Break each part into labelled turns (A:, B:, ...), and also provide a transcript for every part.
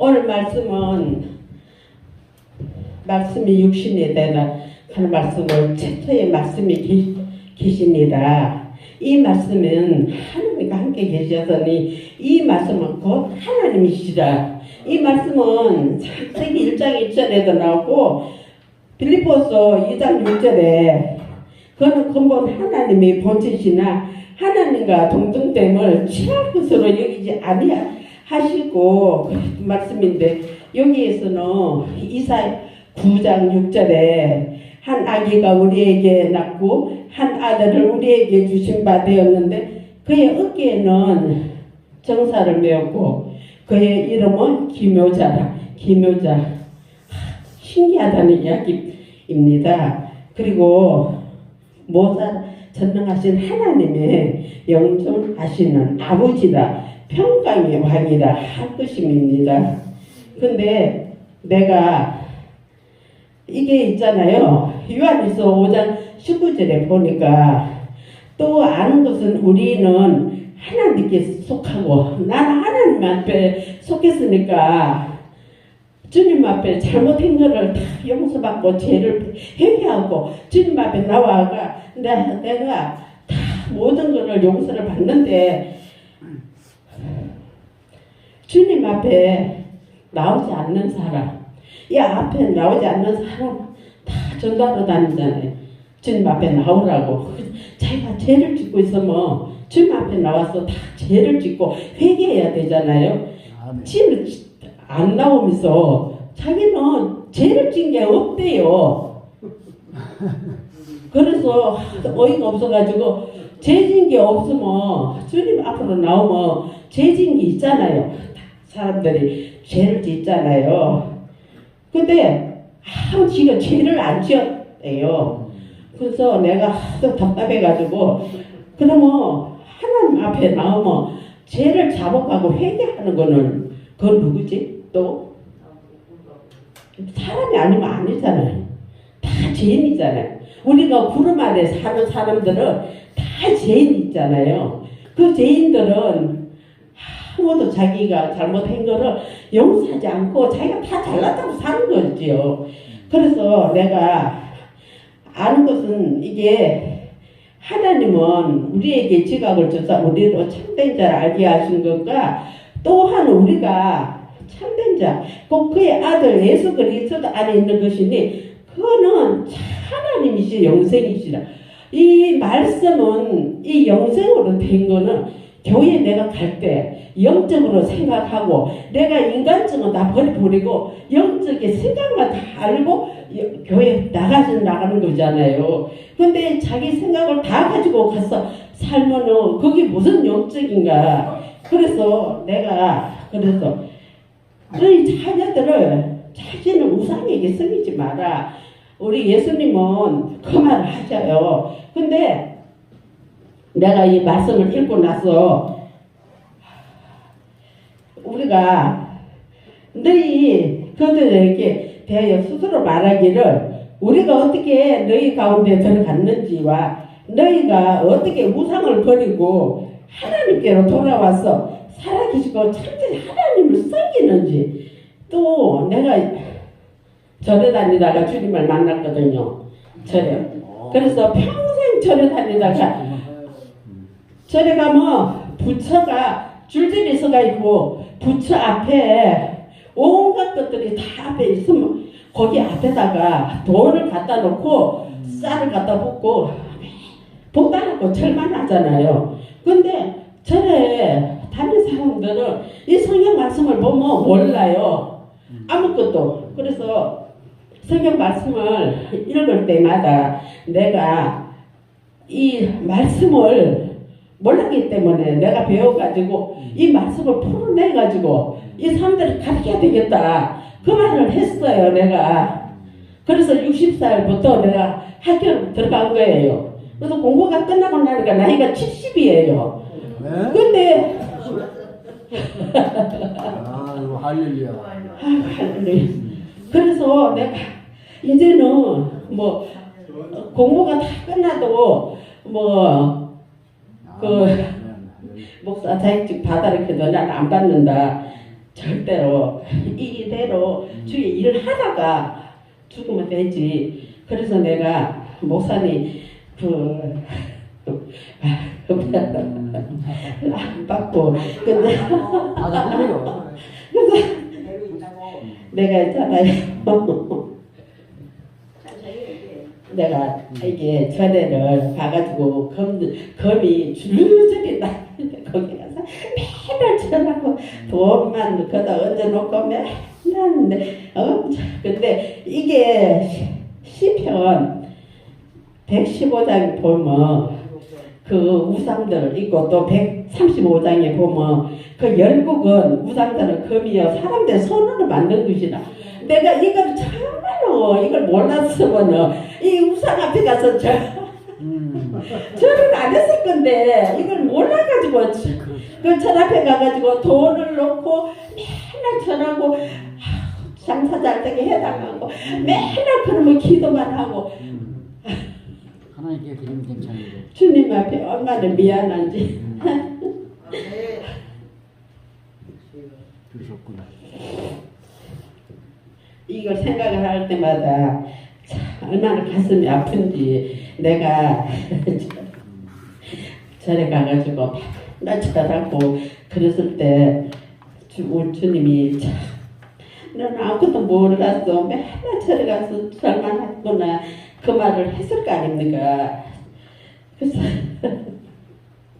A: 오늘 말씀은 말씀이 육신이 되다 하는 말씀을 최초의 말씀이 계, 십니다이 말씀은 하나님과 함께 계셨더니 이 말씀은 곧 하나님이시다. 이 말씀은 창세기 1장 1절에도 나오고 빌리포서 2장 6절에 그는 근본 하나님의 본체시나 하나님과 동등됨을 취한 것으로 여기지 아니하 시고 그 말씀인데 여기에서는 이사 9장 6절에 한 아기가 우리에게 낳고 한 아들을 우리에게 주신 바 되었는데 그의 어깨에는 정사를 메었고 그의 이름은 기묘자라. 기묘자. 하, 신기하다는 이야기입니다. 그리고 모사 전능하신 하나님의 영존하시는 아버지라 평강의 왕이라 할 것입니다. 근데 내가 이게 있잖아요. 요한일서 5장 19절에 보니까 또 아는 것은 우리는 하나님께 속하고 나는 하나님 앞에 속했으니까 주님 앞에 잘못한 거를 다 용서받고 죄를 회개하고 주님 앞에 나와가 내, 내가 다 모든 것을 용서를 받는데 주님 앞에 나오지 않는 사람 이 앞에 나오지 않는 사람 다 전도하러 다니잖아요. 주님 앞에 나오라고. 자기가 죄를 짓고 있으면 주님 앞에 나와서 다 죄를 짓고 회개해야 되잖아요. 지금 안 나오면서 자기는 죄를 진 게 없대요. 그래서 어이가 없어가지고 죄진 게 없으면 주님 앞으로 나오면 죄진 게 있잖아요. 사람들이 죄를 짓잖아요. 근데 아무 지가 죄를 안 지었대요. 그래서 내가 하도 답답해가지고 그러면 하나님 앞에 나오면 죄를 자복하고 회개하는 거는 그건 누구지? 또 사람이 아니면 아니잖아요. 다 죄인이잖아요. 우리가 구름 아래 사는 사람들은 다 죄인 있잖아요. 그 죄인들은 아무도 자기가 잘못한 거를 용서하지 않고 자기가 다 잘났다고 사는 거지요. 그래서 내가 아는 것은 이게 하나님은 우리에게 지각을 줘서 우리로 참된 자를 알게 하신 것과 또한 우리가 참된 자, 꼭 그의 아들 예수 그리스도 안에 있는 것이니 그거는 하나님이시 영생이시라. 이 말씀은 이 영생으로 된 거는 교회 내가 갈 때 영적으로 생각하고 내가 인간적은 다 버려버리고 영적인 생각만 다 알고 여- 교회 나가서 나가는 거잖아요. 근데 자기 생각을 다 가지고 가서 살면은 그게 무슨 영적인가. 그래서 내가 그래서 너희 자녀들을 자신은 우상에게 섬기지 마라. 우리 예수님은 그 말을 하셔요. 근데 내가 이 말씀을 읽고 나서 우리가 너희 그들에게 대하여 스스로 말하기를 우리가 어떻게 너희 가운데 들어갔는지와 너희가 어떻게 우상을 버리고 하나님께로 돌아와서 살아계시고 참된 하나님을 섬기는지 또 내가 절에 다니다가 주님을 만났거든요. 절에. 그래서 평생 절에 다니다가 절에 가면 부처가 줄줄이 서가 있고 부처 앞에 온갖 것들이 다 앞에 있으면 거기 앞에다가 돌을 갖다 놓고 쌀을 갖다 붓고 복다놓고 절만 하잖아요. 근데 절에 다른 사람들은 이 성경 말씀을 보면 몰라요. 아무것도. 그래서 성경 말씀을 읽을 때마다 내가 이 말씀을 몰랐기 때문에 내가 배워가지고 이 말씀을 풀어내가지고 이 사람들을 가르쳐야 되겠다. 그 말을 했어요, 내가. 그래서 60살부터 내가 학교를 들어간 거예요. 그래서 공부가 끝나고 나니까 나이가 70이에요.
B: 네?
A: 근데,
B: 아이고 할렐루야.
A: 할렐루야. 그래서 내가 이제는 뭐 공부가 다 끝나도 뭐 그 목사 자격증 받아라해도 난안 받는다. 절대로 이대로 주의 일을 하다가 죽으면 되지. 그래서 내가 목사님 그 안 받고 근데
B: 아, 그래요.
A: 내가 있잖아요. 내가 이게 절에를 가가지고 검, 검이 줄줄이 나 거기 가서 매달 전하고 돈만 거다 얹어놓고 맨날 어? 근데 이게 시편 115장 보면 그 우상들 있고 또 135장에 보면 그 열국은 우상들은 금이요 사람들 손으로 만든 것이다. 내가 이걸 정말로 이걸 몰랐으면 이 우상 앞에 가서 저
B: 음.
A: 절을 안 했을 건데 이걸 몰라가지고 그절 앞에 가가지고 돈을 놓고 맨날 전하고 아, 장사 잘 되게 해달라고 맨날 그러면 기도만 하고
B: 음. 하나님께 드리면 괜찮은데.
A: 주님 앞에 얼마나 미안한지
B: 주셨구나.
A: 이걸 생각을 할 때마다 참 얼마나 가슴이 아픈지 내가 절에 가가지고 나 절하고 그랬을 때 주, 주님이 참 너는 아무것도 몰랐어 맨날 절에 가서 절만 했구나 그 말을 했을 거 아닙니까 그래서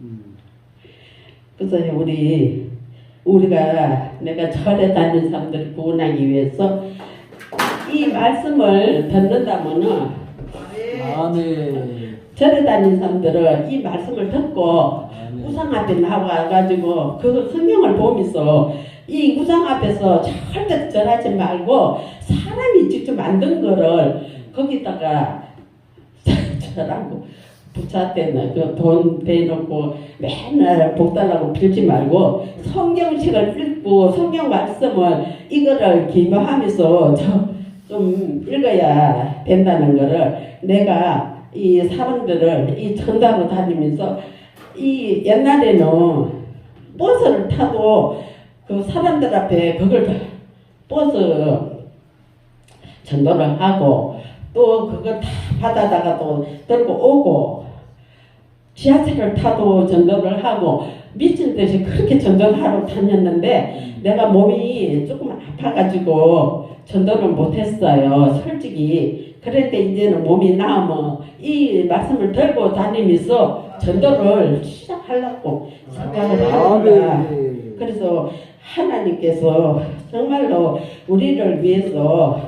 B: 음.
A: 그래서 우리 우리가 내가 절에 다니는 사람들을 구원하기 위해서 이 말씀을 듣는다면은
B: 아, 네.
A: 절에 다니는 사람들은 이 말씀을 듣고
B: 아, 네.
A: 우상 앞에 나와가지고 그 성경을 보면서 이 우상 앞에서 절대 절하지 말고 사람이 직접 만든 거를 거기다가 절하고 부자 때는 그돈 대놓고 맨날 복 달라고 빌지 말고 성경책을 읽고 성경 말씀을 이거를 기묘하면서 저 좀 읽어야 된다는 거를 내가 이 사람들을 이 전달로 다니면서 이 옛날에는 버스를 타도 그 사람들 앞에 그걸 버스 전도를 하고 또 그거 다 받아다가 또 들고 오고 지하철을 타도 전도를 하고 미친 듯이 그렇게 전도를 하러 다녔는데 내가 몸이 조금 아파가지고 전도를 못했어요 솔직히. 그런데 이제는 몸이 나으면 이 말씀을 들고 다니면서 전도를 시작하려고 생각을
B: 아,
A: 합니다
B: 네.
A: 그래서 하나님께서 정말로 우리를 위해서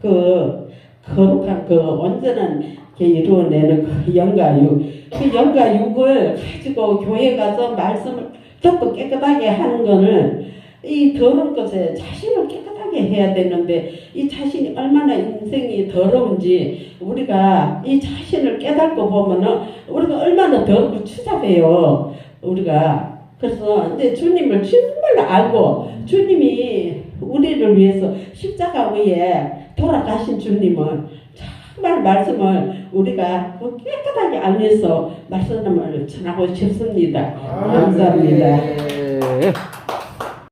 A: 그 거룩한 그 온전한 게 이루어내는 그 영가육 그 영가육을 가지고 교회 가서 말씀을 듣고 깨끗하게 하는 거는 이 더러운 것에 자신을 깨끗하게 해야 되는데 이 자신이 얼마나 인생이 더러운지 우리가 이 자신을 깨닫고 보면은 우리가 얼마나 더럽고 추잡해요. 우리가. 그래서 이제 주님을 정말로 알고 주님이 우리를 위해서 십자가 위에 돌아가신 주님은 정말 말씀을 우리가 깨끗하게 알면서 말씀을 전하고 싶습니다. 감사합니다.
B: 네.